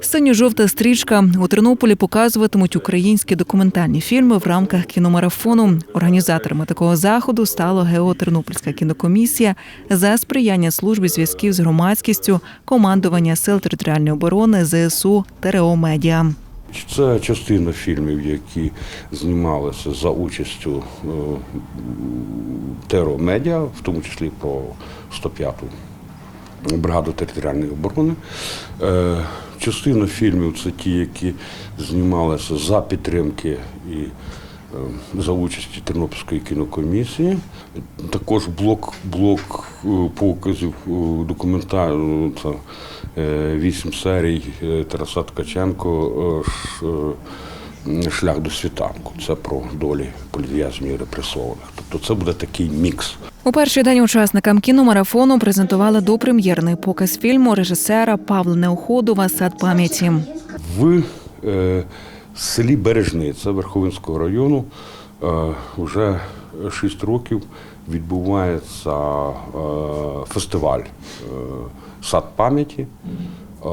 Синьо-жовта стрічка у Тернополі показуватимуть українські документальні фільми в рамках кіномарафону. Організаторами такого заходу стала ГЕО Тернопільська кінокомісія за сприяння служби зв'язків з громадськістю, командування сил територіальної оборони ЗСУ ТРО Медіа. Це частина фільмів, які знімалися за участю е, Теро Медіа, в тому числі про 105-ту бригаду територіальної оборони. Частина фільмів це ті, які знімалися за підтримки і е, за участі Тернопільської кінокомісії. Також блок, блок е, показів документа е, вісім серій Тараса Ткаченко Шлях до світанку. Це про долі політв'язнів репресованих. Тобто це буде такий мікс. У перший день учасникам кіномарафону презентували допрем'єрний показ фільму режисера Павла Неоходова Сад пам'яті. В е, селі Бережни, це Верховинського району, е, вже 6 років відбувається е, фестиваль е, Сад пам'яті. Е,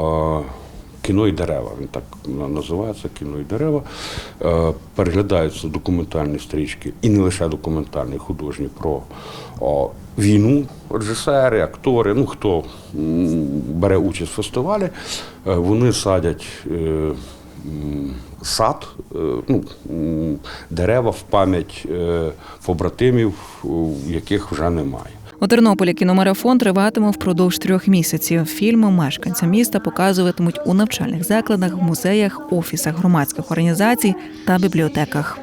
Кіно і дерева, він так називається кіно і дерева. Е, переглядаються документальні стрічки, і не лише документальні, художні про війну, режисери, актори, ну хто бере участь в фестивалі, е, вони садять е, сад, ну, дерева в пам'ять побратимів, яких вже немає. У Тернополі кіномарафон триватиме впродовж трьох місяців. Фільми мешканцям міста показуватимуть у навчальних закладах, музеях, офісах громадських організацій та бібліотеках.